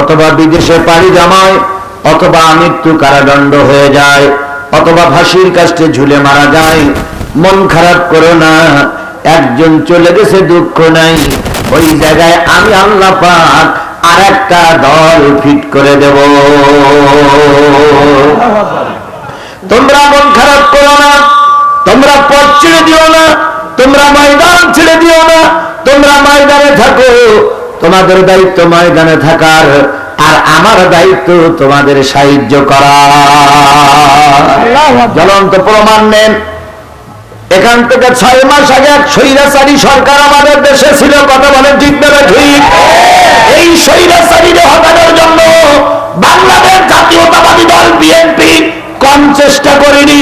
অথবা বিদেশে পাড়ি জমায়, অথবা মৃত্যু কারাদণ্ড হয়ে যায়, অথবা ফাঁসির কাছে ঝুলে মারা যায়। মন খারাপ করো না, একজন চলে গেছে, দুঃখ নাই। ওই জায়গায় আমি আল্লাহ পাক আর একটা দল ফিট করে দেব। তোমরা মন খারাপ করো না, তোমরা পথ ছেড়ে দিও না, তোমরা ময়দান ছেড়ে দিও না, তোমরা ময়দানে থাকো। তোমাদের দায়িত্ব ময়দানে থাকার আর আমার দায়িত্ব তোমাদের সাহায্য করা জ্বলন্ত প্রমাণ নেন। এখান থেকে ছয় মাস আগে এক স্বৈরাচারী সরকার আমাদের দেশে ছিল কথা বলেন ঠিক না ঠিক? এই স্বৈরাচারীকে হটানোর জন্য বাংলাদেশ জাতীয়তাবাদী দল বিএনপি কম চেষ্টা করেনি।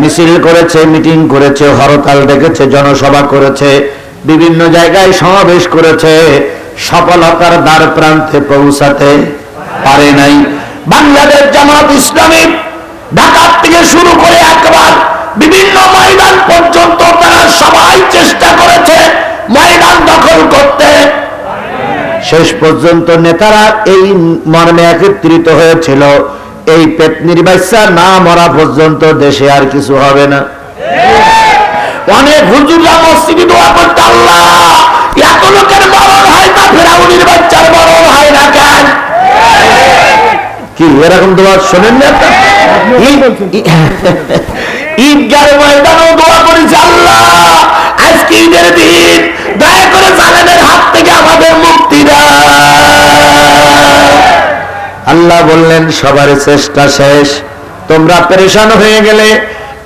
মিছিল করেছে মিটিং করেছে হরতাল ডেকেছে জনসভা করেছে। বিভিন্ন জায়গায় সমাবেশ করেছে। সফলতার দ্বার প্রান্তে পৌঁছাতে পারে নাই। বাংলাদেশ জামাত ইসলামী ঢাকার থেকে শুরু করে একবার বিভিন্ন ময়দান পর্যন্ত তারা সবাই চেষ্টা করেছে ময়দান দখল করতে। শেষ পর্যন্ত নেতারা এই মর্মে একত্রিত হয়েছিল। এই পেতনির বাচ্চা না মরা পর্যন্ত দেশে আর কিছু হবে না। মসজিদে দোয়া করতে আল্লাহ। এত লোকের মরণ হয় না, ফেরাউনির বাচ্চার মরণ হয় না কেন? কি, এরকম দোয়া শোনেন না ঈদগার দোয়া করেছে আল্লাহ। আজকে ঈদের দিন, দয়া করে জালেমের হাত থেকে আমাদের মুক্তি আল্লাহ বললেন, সবার চেষ্টা শেষ। তোমরা পরেশান হয়ে গেলে,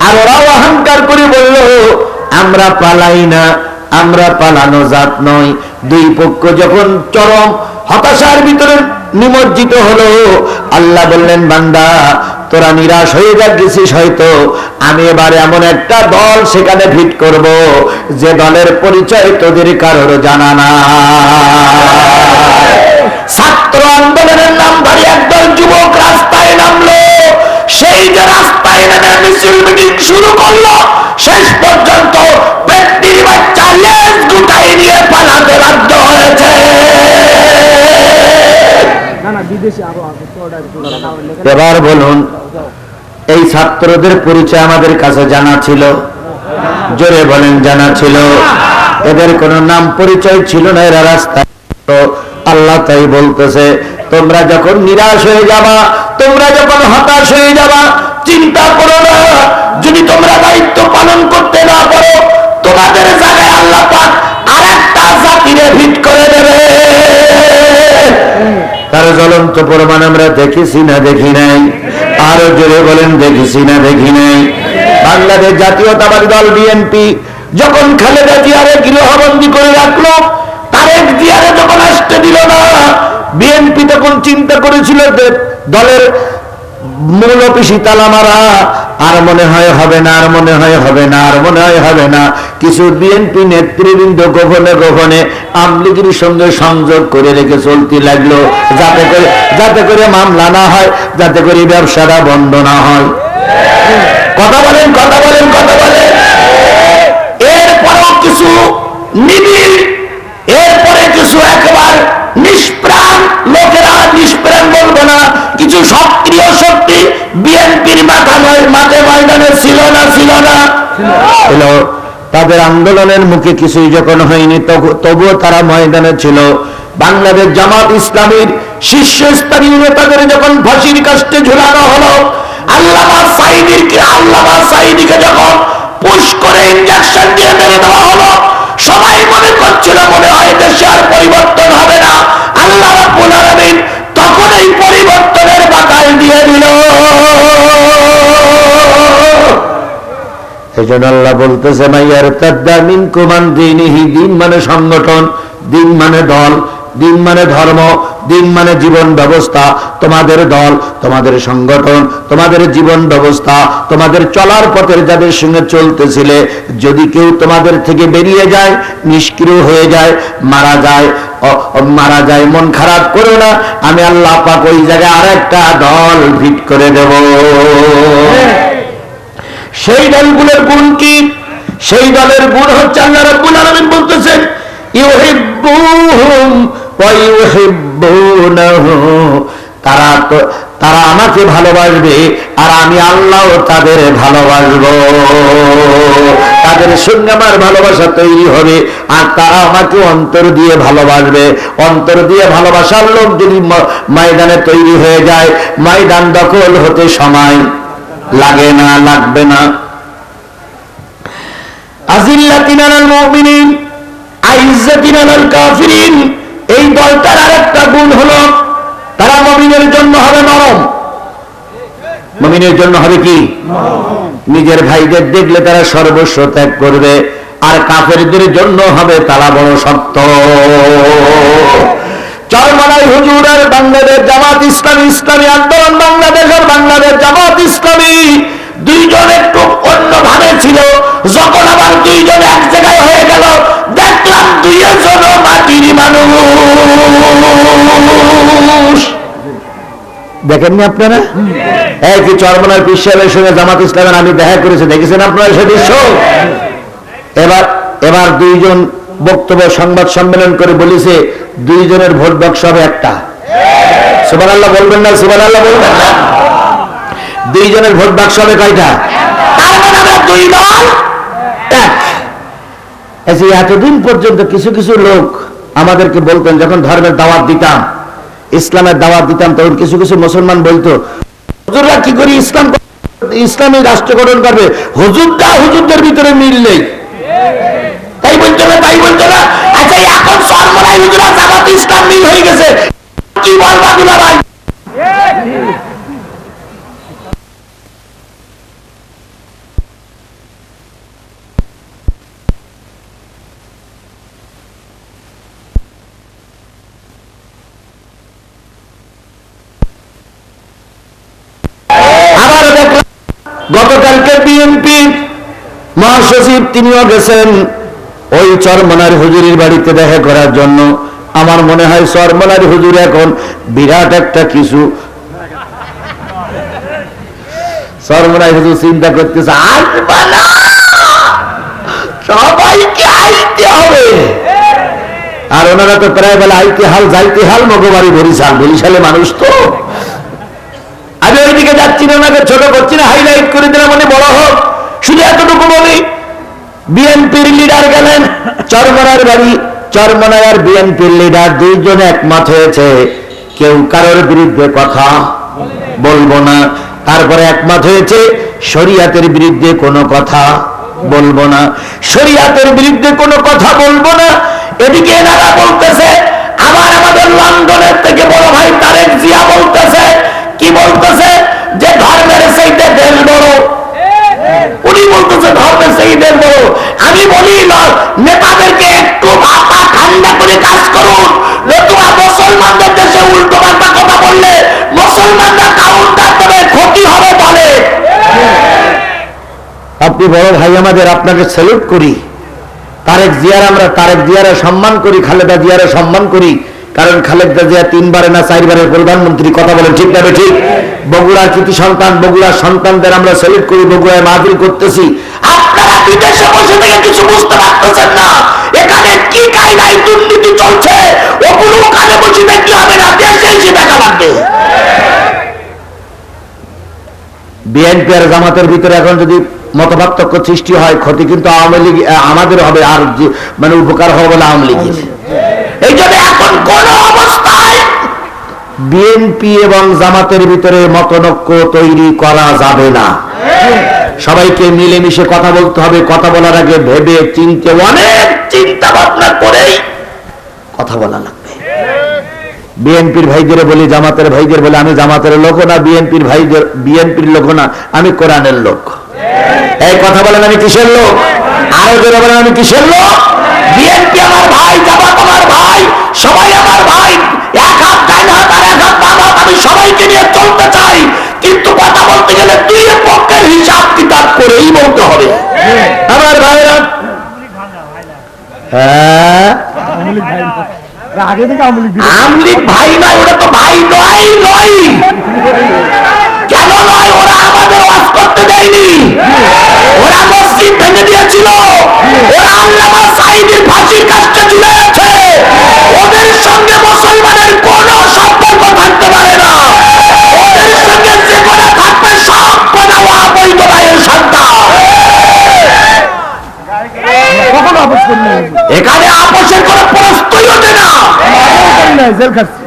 আর ওরাও অহংকার করে বলল আমরা পালাই না, আমরা পালানো জাত নয় দুই পক্ষ যখন চরম হতাশার ভিতরে নিমজ্জিত হলো, আল্লাহ বললেন, বান্দা, তোরা নিরাশ হয়ে গেছিস হয়তো। আমি এবারে এমন একটা দল সেখানে ফিট করব, যে দলের পরিচয় তোদের কারোর জানা না। ছাত্র আন্দোলনের নাম ধরে একদল যুবক সেই যে রাস্তায় নেমে মিছিল মিটিং শুরু করল। শেষ পর্যন্ত ব্যক্তির বাচ্চা লেজ গুটাই নিয়ে পালাতে বাধ্য হয়েছে। এবার বলুন এই ছাত্রদের পরিচয় আমাদের কাছে জানা ছিল? জোরে বলেন জানা ছিল। এদের কোনো নাম পরিচয় ছিল না এরা রাস্তায়। তো আল্লাহ তাই বলতেছে তোমরা যখন নিরাশ হয়ে যাবা তোমরা যখন হতাশ হয়ে যাবা, চিন্তা করো না। যদি তোমরা দায়িত্ব পালন করতে না পারো, তোমাদের জায়গায় আল্লাহ পাক আর একটা জাতিরে ভিট করে দেবে। তার জ্বলন্ত প্রমাণ আমরা দেখেছি না দেখি নাই? আরও জোরে বলেন, দেখেছি না দেখি নাই? বাংলাদেশ জাতীয়তাবাদী দল বিএনপি যখন খালেদা জিয়ারে গৃহবন্দী করে রাখল, তারেক জিয়ারে যখন আসতে দিল না, বিএনপি তখন চিন্তা করেছিল দলের মূল অফিসি তালা মারা আর মনে হয় হবে না, আর মনে হয় হবে না, আর মনে হয় হবে না। কিছু বিএনপি নেতৃবৃন্দ গোপনে গোপনে আমলিগির সঙ্গে সংযোগ করে রেখে চলতে লাগল, যাতে করে যাতে করে মামলা না হয়, যাতে করে ব্যবসাটা বন্ধ না হয়। কথা বলেন কথা বলেন কথা বলেন। এরপরেও কিছু নিবিড় এরপরে কিছু একবার সক্রিয় শক্তি বিএনপির মাঠে ময়দানে ছিল না ছিল না। ছিল। তাদের আন্দোলনের মুখে কিছুই যখন হয়নি তবুও তারা ময়দানে ছিল। বাংলাদেশ জামাত ইসলামীর শীর্ষস্থানীয় নেতাদের যখন ফাঁসির কাস্টে ঝুলানো হলো, আল্লামা সাইদিকে আল্লামা সাইদিকে যখন পুশ করে ইঞ্জেকশন দিয়ে মেরে দেওয়া হলো এই জন্য আল্লাহ বলতেছে মানে সংগঠন, দিন মানে দল, দিন মানে ধর্ম, দিন মানে জীবন ব্যবস্থা, তোমাদের দল, তোমাদের সংগঠন, তোমাদের জীবন ব্যবস্থা, তোমাদের চলার পথের যাদের সঙ্গে চলতেছিলে, যদি কেউ তোমাদের থেকে বেরিয়ে যায়, নিষ্ক্রিয় হয়ে যায়, মারা যায় মারা যায়, মন খারাপ করো না, আমি আল্লাহ পাক ওই জায়গায় আর একটা দল ফিট করে দেব। সেই দলগুলোর গুণ কি? সেই দলের গুণ হচ্ছে আল্লাহ রাব্বুল আলামিন বলতেছেন, ইউহিব্বুহুম ওয়া ইউহিব্বুনাহু। তারা তো, তারা আমাকে ভালোবাসবে আর আমি আল্লাহ তাদের ভালোবাসবো। তাদের সঙ্গে আমার ভালোবাসা তৈরি হবে আর তারা আমাকে অন্তর দিয়ে ভালোবাসবে। অন্তর দিয়ে ভালোবাসার লোক যদি ময়দানে তৈরি হয়ে যায়, ময়দান দখল হতে সময় লাগে না, লাগবে না। এই দলটার গুণ তারা মুমিনের জন্য হবে নরম। মুমিনের জন্য হবে কি? নিজের ভাইদের দেখলে তারা সর্বস্ব ত্যাগ করবে, আর কাফেরদের জন্য হবে তারা বড় শক্ত। চরমালাই হুজুর আর বাংলাদেশ জামাত ইসলামী ইসলামী আন্দোলন বাংলাদেশের বাংলাদেশ জামাত ইসলামী। দুইজন একটু অন্য ভাবে ছিল। যখন আবার দুইজন এক জায়গায় হয়ে গেল, দেখলাম দুইজন মাটির মানুষ। দেখেননি আপনারা? এই কি চরমনার পিসাবের সঙ্গে জামাত ইসলামের আমি দেখা করেছি, দেখেছেন আপনারা সে দৃশ্য? এবার এবার দুইজন বক্তব্য সংবাদ সম্মেলন করে বলেছে দুইজনের ভোট বাক্স হবে একটা। সুবান আল্লাহ বলবেন না সুবান আল্লাহ বলবেন না? দুইজনের ভোট বাক্স হবে কয়টা? মানে এতদিন পর্যন্ত কিছু কিছু লোক আমাদেরকে বলতেন, যখন ধর্মের দাওয়াত দিতাম, ইসলামের দাওয়াত দিতাম, তখন কিছু কিছু মুসলমান বলতো, হুজুররা কি করে ইসলাম ইসলামী রাষ্ট্র গঠন করবে। হুজুরটা হুজুরদের ভিতরে মিল নেই। তাই বলছো না, তাই বলছো না? এখন সরমরাই হুজুরা জামাত ইসলাম মিল হয়ে গেছে। কি বলবা দুলা ভাই গতকালকে বিএনপি মহাসচিব তিনিও গেছেন। ওই চরমনার হুজুরির বাড়িতে দেখা করার জন্য আমার মনে হয় চরমনার হুজুর এখন বিরাট একটা কিছু। চরমনার হুজুর চিন্তা করতেছে আসবা সবাইকে আইতে হবে। আর ওনারা তো প্রায় বেলা, আইতে হাল, যাইতে হাল, মগবাড়ি বরিশাল বরিশালে মানুষ তো। আমি ওইদিকে যাচ্ছি না, ওনাকে ছোট করছি না হাইলাইট করে দিলাম, উনি বড় হোক। শুধু এতটুকু বলি বিএনপির লিডার গেলেন। চরমনার বাড়ি চরমনার আর বিএনপির লিডার দুইজন একমত হয়েছে। কেউ কারোর বিরুদ্ধে কথা বলব না, তারপরে একমত হয়েছে, শরিয়াতের বিরুদ্ধে কোনো কথা বলব না। শরিয়াতের বিরুদ্ধে কোনো কথা বলব না। এদিকে এনারা বলতেছে, আবার আমাদের লন্ডনের থেকে বড় ভাই তারেক জিয়া বলতেছে, কি বলতেছে? যে ধর্মের সেইটা দেশ বড়। উনি বলতেছে, ধর্মের সেই দেশ কাজ করুন। নতুবা মুসলমানদের দেশে উল্টো পাল্টা কথা বললে মুসলমানরা কাউন্টার দেবে, ক্ষতি হবে বলে। আপনি বড় ভাই আমাদের আপনাকে স্যালুট করি। তারেক জিয়ার আমরা তারেক জিয়ারা সম্মান করি, খালেদা জিয়ারা সম্মান করি। কারণ খালেদা জিয়া তিনবারে না চারবারের প্রধানমন্ত্রী, কথা বলেন ঠিক না ঠিক বগুড়ার কৃতি সন্তান, বগুড়ার সন্তানদের আমরা স্যালুট করি, বগুড়ায় মাহফিল করতেছি। আপনারা বিদেশে বসে থেকে কিছু বুঝতে পারতেছেন না। এখানে লাগবে। বিএনপি আর জামাতের ভিতরে এখন যদি মতপার্থক্য সৃষ্টি হয় ক্ষতি কিন্তু আওয়ামী লীগ আমাদের হবে আর মানে উপকার হবে বলে আওয়ামী লীগের। এই জন্য এখন কোন অবস্থায় বিএনপি এবং জামাতের ভিতরে মতনৈক্য তৈরি করা যাবে না। সবাইকে মিলেমিশে কথা বলতে হবে। কথা বলার আগে ভেবে চিনতে অনেক চিন্তা ভাবনা করেই কথা বলা লাগবে। বিএনপির ভাইদের বলি জামাতের ভাইদের বলে আমি জামাতের লোক না বিএনপির ভাইদের বিএনপির লোক না আমি কোরআনের লোক। এই কথা বলেন আমি কিসের লোক? আরও জোরে বলেন আমি কিসের লোক? বিএনপি আমার ভাই জামাত আমার ভাই সবাই আমার ভাই। এক হাত ডাইন হাত আর এক হাত বাম হাত আমি সবাইকে নিয়ে চলতে চাই। কিন্তু কথা বলতে গেলে দুই পক্ষের হিসাব কিতাব করেই বলতে হবে। আমার ভাইরা হ্যাঁ? আগে থেকে আওয়ামী লীগ আমলিক ভাই নয় ওটা তো ভাই নয় নয়। কেন নয়? ওরা আমাদের ওয়াজ করতে দেয়নি। ওরা মসজিদ ভেঙে দিয়েছিল। ওরা আল্লামা সাইদের ফাঁসির কাজটা জুড়ে আছে ওদের সঙ্গে মুসলমানের কোন জেল খাটছি।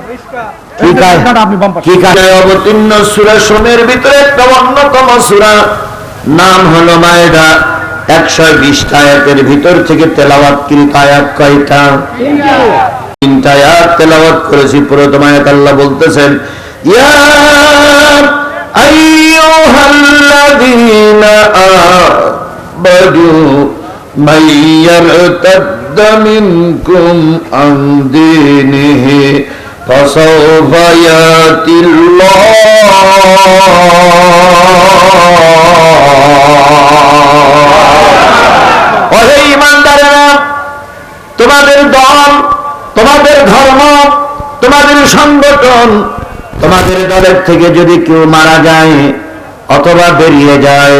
কি কায় আপনি বাম্পার কি কায় অবতীর্ণ সূরা সোমের ভিতরে একটা অন্যতম সূরা। নাম হলো মায়দা। একশো বিশটা আয়াতের ভিতর থেকে তেলাওয়াতকৃত আয়াত কয়টা? তিনটা আয়াত তেলাওয়াত করেছি প্রথম আয়াত আল্লাহ বলতেছেন ইয়া মিনকুম আন দীনিহি ফাসাওফা ইয়াতিল্লাহ ইমানদারেরা তোমাদের দল তোমাদের ধর্ম তোমাদের সংগঠন তোমাদের দলের থেকে যদি কেউ মারা যায় অথবা বেরিয়ে যায়